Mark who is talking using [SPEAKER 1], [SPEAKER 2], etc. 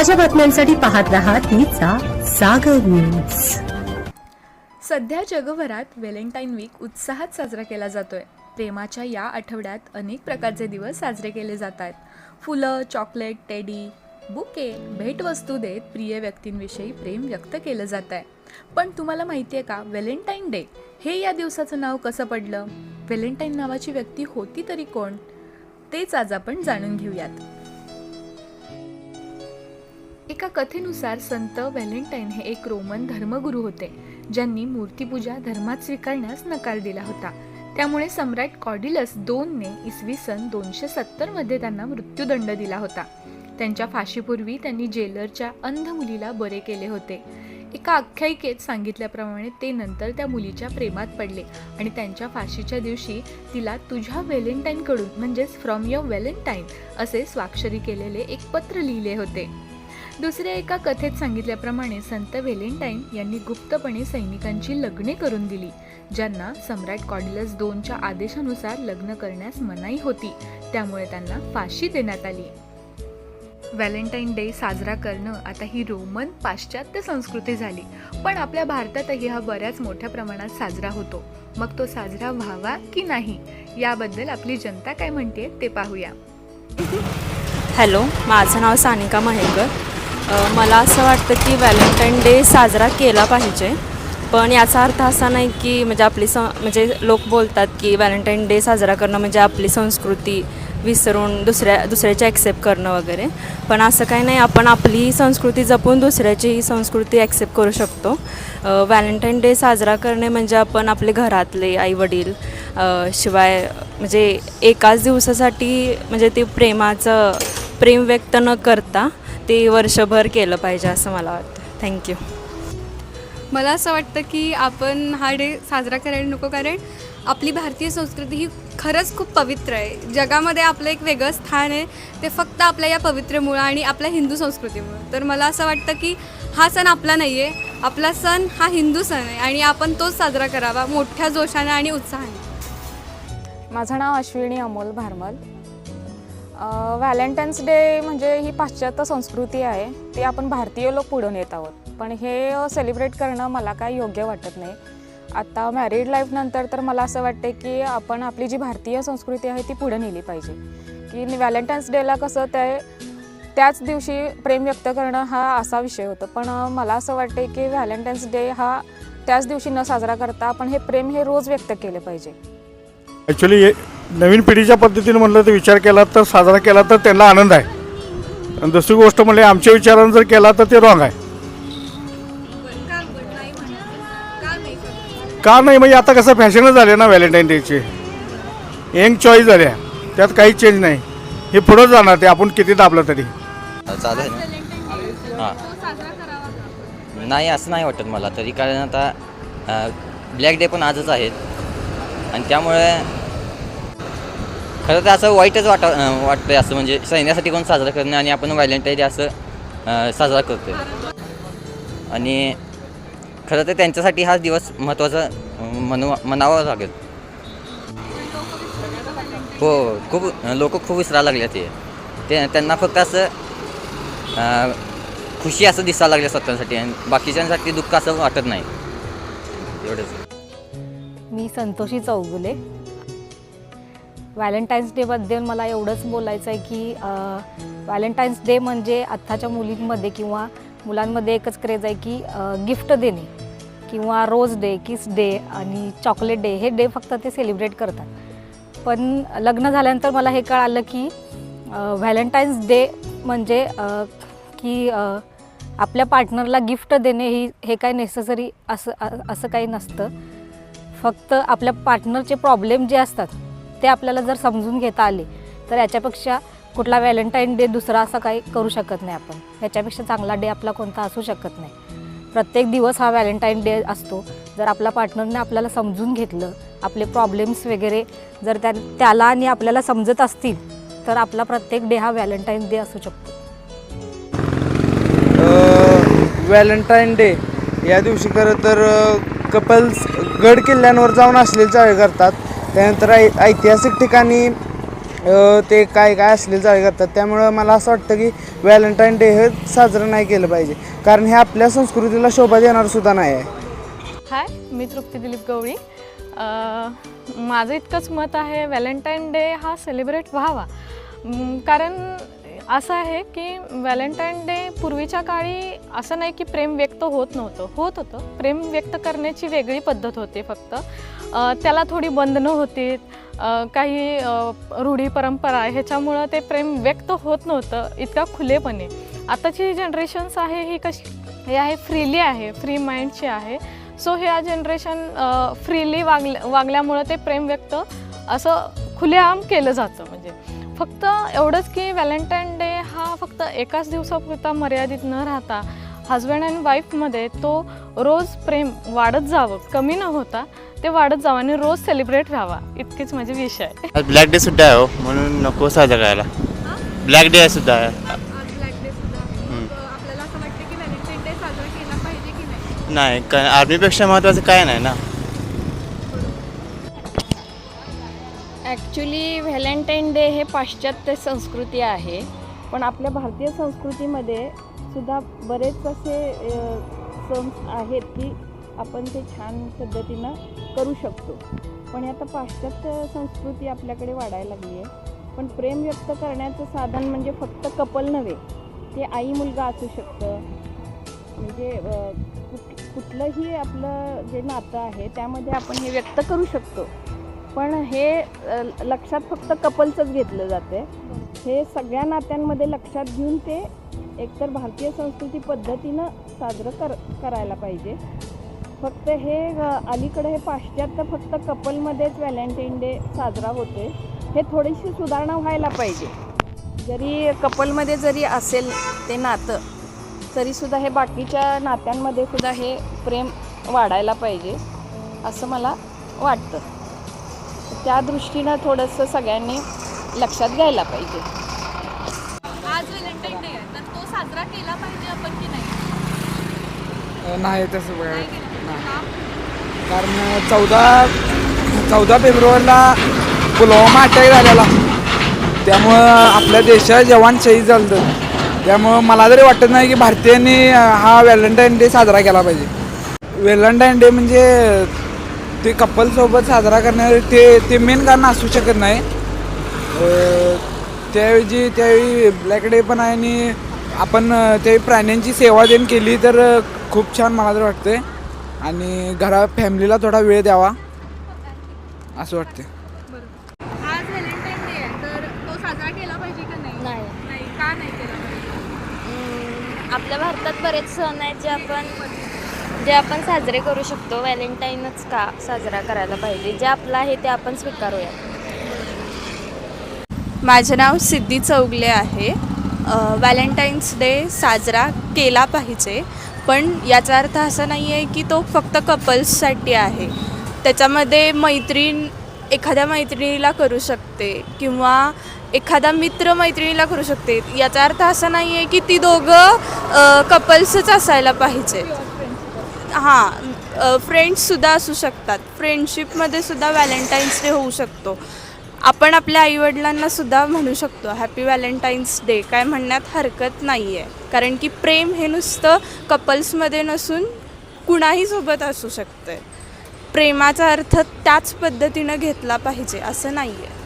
[SPEAKER 1] ताज्या बातम्यांसाठी पाहत रहा तिचा सागर न्यूज
[SPEAKER 2] सध्या जगभरात व्हॅलेंटाईन वीक उत्साहात साजरा केला जातोय. प्रेमाच्या या आठवड्यात अनेक प्रकारचे दिवस साजरे केले जात आहेत फुलं चॉकलेट टेडी बुके भेटवस्तू देत प्रिय व्यक्तींविषयी प्रेम व्यक्त केलं जात आहे पण तुम्हाला माहिती आहे का व्हॅलेंटाईन डे? हे या दिवसाचं नाव कसं पडलं? व्हॅलेंटाईन नावाची व्यक्ती होती तरी कोण? तेच आज आपण जाणून घेऊयात. एका कथेनुसार संत व्हॅलेंटाईन हे एक रोमन धर्मगुरू होते ज्यांनी मूर्तीपूजा धर्मात स्वीकारण्यास नकार दिला होता. त्यामुळे सम्राट कॉडिलस दोनने इसवी सन दोनशे सत्तरमध्ये त्यांना मृत्यूदंड दिला होता. त्यांच्या फाशीपूर्वी त्यांनी जेलरच्या अंध मुलीला बरे केले होते. एका आख्यायिकेत सांगितल्याप्रमाणे ते नंतर त्या मुलीच्या प्रेमात पडले आणि त्यांच्या फाशीच्या दिवशी तिला तुझ्या व्हॅलेंटाईनकडून म्हणजेच फ्रॉम युअर व्हॅलेंटाईन असे स्वाक्षरी केलेले एक पत्र लिहिले होते. दुसऱ्या एका कथेत सांगितल्याप्रमाणे संत व्हॅलेंटाईन यांनी गुप्तपणे सैनिकांची लग्ने करून दिली ज्यांना सम्राट कॉडिलस दोनच्या आदेशानुसार लग्न करण्यास मनाई होती. त्यामुळे त्यांना फाशी देण्यात आली. व्हॅलेंटाईन डे साजरा करणं आता ही रोमन पाश्चात्य संस्कृती झाली. पण आपल्या भारतातही हा बऱ्याच मोठ्या प्रमाणात साजरा होतो. मग तो साजरा व्हावा की नाही? याबद्दल आपली जनता काय म्हणते ते पाहूया.
[SPEAKER 3] हॅलो माझं नाव सानिका महेकर मला असं वाटतं की व्हॅलेंटाईन डे साजरा केला पाहिजे. पण याचा अर्थ असा नाही की म्हणजे आपली स म्हणजे लोक बोलतात की व्हॅलेंटाईन डे साजरा करणं म्हणजे आपली संस्कृती विसरून दुसऱ्या दुसऱ्याचे ॲक्सेप्ट करणं वगैरे. पण असं काही नाही आपण आपली संस्कृती जपून दुसऱ्याची संस्कृती ॲक्सेप्ट करू शकतो. व्हॅलेंटाईन डे साजरा करणे म्हणजे आपण आपले घरातले आईवडील शिवाय म्हणजे एकाच दिवसासाठी म्हणजे ते प्रेमाचं प्रेम व्यक्त न करता ते वर्षभर केलं पाहिजे असं मला वाटतं. थँक्यू
[SPEAKER 4] मला असं वाटतं की आपण हा डे साजरा करायला नको कारण आपली भारतीय संस्कृती ही खरंच खूप पवित्र आहे. जगामध्ये आपलं एक वेगळं स्थान आहे. ते फक्त आपल्या या पवित्रमुळं आणि आपल्या हिंदू संस्कृतीमुळं. तर मला असं वाटतं की हा सण आपला नाही आहे आपला सण हा हिंदू सण आहे आणि आपण तोच साजरा करावा मोठ्या जोशाने आणि उत्साहाने.
[SPEAKER 5] माझं नाव अश्विनी अमोल भारमल. व्हॅलेंटाईन्स डे म्हणजे ही पाश्चात्य संस्कृती आहे. ती आपण भारतीय लोक पुढून येत आहोत. पण हे सेलिब्रेट करणं मला काही योग्य वाटत नाही. आता मॅरिड लाईफनंतर तर मला असं वाटते की आपण आपली जी भारतीय संस्कृती आहे ती पुढे नेली पाहिजे. की व्हॅलेंटाईन्स डेला कसं ते त्याच दिवशी प्रेम व्यक्त करणं हा असा विषय होतो. पण मला असं वाटते की व्हॅलेंटाईन्स डे हा त्याच दिवशी न साजरा करता आपण हे प्रेम हे रोज व्यक्त केले पाहिजे.
[SPEAKER 6] ॲक्च्युली नवीन पिढीच्या पद्धतीने म्हटलं तर विचार केला तर साजरा केला तर त्यांना आनंद आहे. आणि दुसरी गोष्ट म्हणजे आमच्या विचारानं जर केला तर ते रॉंग आहे. का नाही? म्हणजे आता कसं फॅशनच झाले ना व्हॅलेंटाईन डेची यंग चॉईस झाल्या त्यात काही चेंज नाही. हे पुढं जाणार ते. आपण किती दाबलं तरी.
[SPEAKER 7] चालू आहे ना हां. नाही असं नाही वाटत मला तरी. कारण आता ब्लॅक डे पण आजच आहेत. आणि त्यामुळे खरं तर असं वाईटच वाट वाटतंय असं म्हणजे सैन्यासाठी कोण साजरा करणं आणि आपण व्हॅलेंटाईन डे असं साजरा करतोय. आणि खरं तर त्यांच्यासाठी हा दिवस महत्त्वाचा मनवा म्हणू म्हणावा लागेल. हो खूप लोक खूप विसरायला लागले ते. ते त्यांना फक्त असं खुशी असं दिसायला लागले स्वतःसाठी आणि बाकीच्यांसाठी दुःख असं वाटत नाही. एवढंच.
[SPEAKER 8] मी संतोषी चौगुले. व्हॅलेंटाईन्स डेबद्दल मला एवढंच बोलायचं आहे की व्हॅलेंटाईन्स डे म्हणजे आत्ताच्या मुलींमध्ये किंवा मुलांमध्ये एकच क्रेज आहे की गिफ्ट देणे किंवा रोज डे किस डे आणि चॉकलेट डे हे डे फक्त ते सेलिब्रेट करतात. पण लग्न झाल्यानंतर मला हे कळालं की व्हॅलेंटाईन्स डे म्हणजे की आपल्या पार्टनरला गिफ्ट देणे ही हे काय नेसेसरी असं असं काही नसतं. फक्त आपल्या पार्टनरचे प्रॉब्लेम जे असतात ते आपल्याला जर समजून घेता आले तर याच्यापेक्षा कुठला व्हॅलेंटाईन डे दुसरा असा काही करू शकत नाही आपण. याच्यापेक्षा चांगला डे आपला कोणता असू शकत नाही. प्रत्येक दिवस हा व्हॅलेंटाईन डे असतो. जर आपला पार्टनरने आपल्याला समजून घेतलं आपले प्रॉब्लेम्स वगैरे जर त्या त्याला आणि आपल्याला समजत असतील तर आपला प्रत्येक डे हा व्हॅलेंटाईन डे असू शकतो.
[SPEAKER 9] व्हॅलेंटाईन डे या दिवशी खरं तर कपल्स गड किल्ल्यांवर जाऊन असलेली चाळे करतात. त्यानंतर ऐ ऐतिहासिक ठिकाणी ते काय काय असले जाळे करतात. त्यामुळं मला असं वाटतं की व्हॅलेंटाईन डे हे साजरं नाही केलं पाहिजे. कारण हे आपल्या संस्कृतीला शोभा देणार सुद्धा नाही आहे.
[SPEAKER 10] हाय मी तृप्ती दिलीप गवळी. माझं इतकंच मत आहे व्हॅलेंटाईन डे हा सेलिब्रेट व्हावा. कारण असं आहे की व्हॅलेंटाईन डे पूर्वीच्या काळी असं नाही की प्रेम व्यक्त होत नव्हतं. होत होतं. प्रेम व्यक्त करण्याची वेगळी पद्धत होती फक्त. त्याला थोडी बंधनं होती. काही रूढी परंपरा ह्याच्यामुळं ते प्रेम व्यक्त होत नव्हतं. इतका खुलेपणे. आताची जनरेशन्स आहे ही कशी हे आहे फ्रीली आहे. फ्री माइंडची आहे. सो ह्या जनरेशन फ्रीली वागल्या वागल्यामुळं ते प्रेम व्यक्त असं खुलेआम केलं जातं. म्हणजे फक्त एवढंच की व्हॅलेंटाईन डे हा फक्त एकाच दिवसापुरता मर्यादित न राहता हजबंड अँड वाईफमध्ये तो रोज प्रेम वाढत जावं कमी न होता ते वाढत जावं आणि रोज सेलिब्रेट व्हावा इतकीच माझी विषय आहे.
[SPEAKER 11] ब्लॅक डे सुद्धा आहे हो म्हणून नको साजरा करायला. ब्लॅक डे सुद्धा आहे.
[SPEAKER 4] नाही?
[SPEAKER 11] कारण आर्मीपेक्षा महत्त्वाचं काय नाही ना.
[SPEAKER 12] ॲक्च्युली व्हॅलेंटाईन डे हे पाश्चात्य संस्कृती आहे. पण आपल्या भारतीय संस्कृतीमध्ये सुद्धा बरेच असे सण आहेत की आपण ते छान पद्धतीनं करू शकतो. पण आता पाश्चात्य संस्कृती आपल्याकडे वाढायला लागली आहे. पण प्रेम व्यक्त करण्याचं साधन म्हणजे फक्त कपल नव्हे ते आई मुलगा असू शकतं. म्हणजे कुठ कुठलंही आपलं जे नातं आहे त्यामध्ये आपण हे व्यक्त करू शकतो. पण हे लक्षात फक्त कपलचंच घेतलं जाते हे सगळ्या नात्यांमध्ये लक्षात घेऊन ते एकतर भारतीय संस्कृती पद्धतीनं साजरं कर करायला पाहिजे. फक्त हे अलीकडे हे पाश्चात्य फक्त कपलमध्येच व्हॅलेंटाईन डे साजरा होते हे थोडीशी सुधारणा व्हायला पाहिजे. जरी कपलमध्ये जरी असेल ते नातं तरीसुद्धा हे बाकीच्या नात्यांमध्ये सुद्धा हे प्रेम वाढायला पाहिजे असं मला वाटतं. त्या दृष्टीनं थोडंसं सगळ्यांनी लक्षात घ्यायला पाहिजे.
[SPEAKER 2] आज व्हॅलेंटाईन डे आहे तर तो साजरा केला पाहिजे आपण की नाही?
[SPEAKER 9] नाही तसं बघायला
[SPEAKER 2] नाही केला पाहिजे. का?
[SPEAKER 9] कारण चौदा चौदा फेब्रुवारीला पुलवामा अटॅक झालेला. त्यामुळं आपल्या देशात जवान शहीद झालं त्यामुळं मला तरी वाटत नाही की भारतीयांनी हा व्हॅलेंटाईन डे साजरा केला पाहिजे. व्हॅलेंटाईन डे म्हणजे ते कपलसोबत साजरा करण्याचे ते ते मेन कारण असू शकत नाही. त्याऐवजी त्यावेळी ब्लॅक डे पण आहे आणि आपण त्यावेळी प्राण्यांची सेवा देण केली तर खूप छान मला तर वाटते आणि घरा फॅमिलीला थोडा वेळ द्यावा. असं वाटते
[SPEAKER 2] आज व्हॅलेंटाईन डे आहे. तर तो साजरा केला पाहिजे का नाही?
[SPEAKER 12] नाही.
[SPEAKER 2] नाही. का नाही केला पाहिजे?
[SPEAKER 12] आपल्या भारतात बरेच सण आहेत जे आपण जे आपण साजरे करू शकतो व्हॅलेंटाईनच का साजरा करायला पाहिजे? जे आपलं आहे ते आपण स्वीकारूया.
[SPEAKER 13] माझं नाव सिद्धी चौगले आहे. व्हॅलेंटाईन्स डे साजरा केला पाहिजे. पण याचा अर्थ असा नाही आहे की तो फक्त कपल्ससाठी आहे. त्याच्यामध्ये मैत्रीण एखाद्या मैत्रिणीला करू शकते किंवा एखादा मित्र मैत्रिणीला करू शकते. याचा अर्थ असा नाही आहे की ती दोघं कपल्सच असायला पाहिजे हां फ्रेंड्ससुद्धा असू शकतात. फ्रेंडशिपमध्ये सुद्धा व्हॅलेंटाईन्स डे होऊ शकतो. आपण आपल्या आईवडिलांना सुद्धा म्हणू शकतो हॅपी व्हॅलेंटाईन्स डे काय म्हणण्यात हरकत नाही आहे कारण की प्रेम हे नुसतं कपल्समध्ये नसून कुणाही सोबत असू शकतं प्रेमाचा अर्थ त्याच पद्धतीनं घेतला पाहिजे असं नाही आहे